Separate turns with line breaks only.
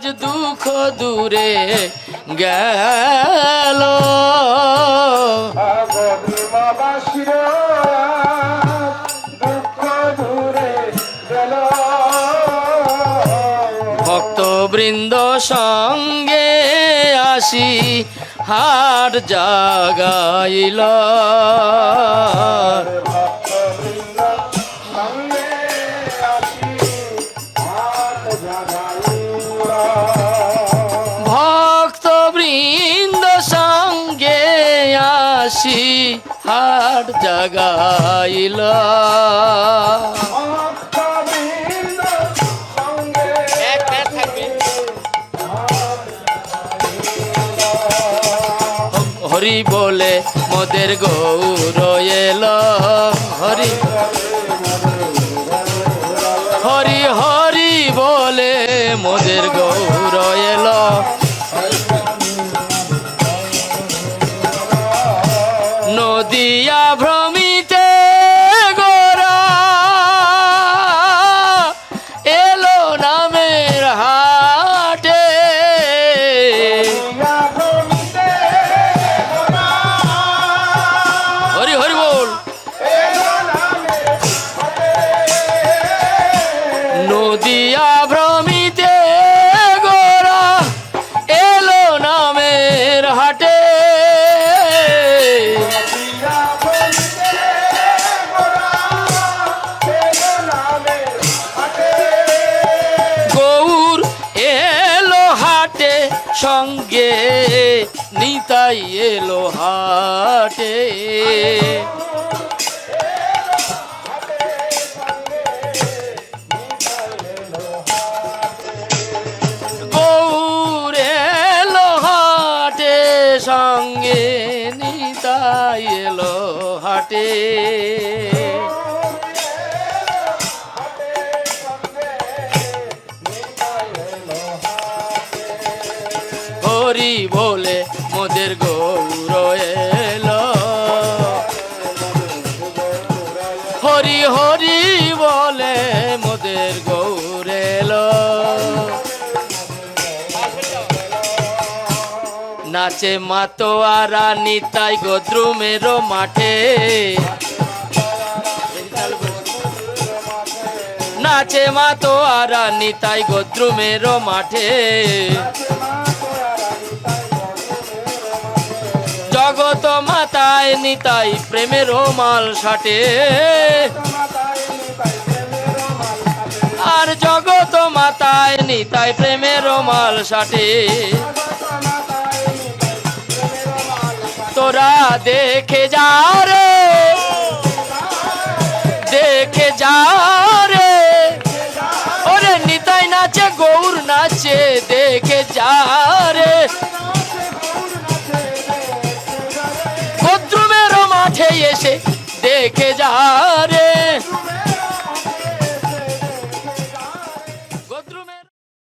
আজ দুঃখ দূরে গেল। ভক্তবৃন্দ সঙ্গে আসি হাট জাগাইল। হাট জাগাইল। হরি বলে মদের গৌর এল। হরি yeah, সঙ্গে নিতাই এলো হাটে। সঙ্গে নিতাই এলো হাটে। বলে মোদের গৌর এলো। হরি হরি বলে মোদের গৌর এলো। নাচে মাতোয়ারা নিতাই গদ্রুমের মাঠে। নাচে মাতোয়ারা নিতাই গদ্রুমের মাঠে। জগত মাতায় নিতাই প্রেমের মাল সাটে। আর জগত মাতায় নিতাই প্রেমের মাল সাটে। তোরা দেখে যা রে। দেখে যা রে। ওরে নিতাই নাচে, গৌর নাচে, দেখে যা রে। এসে দেখে যা রে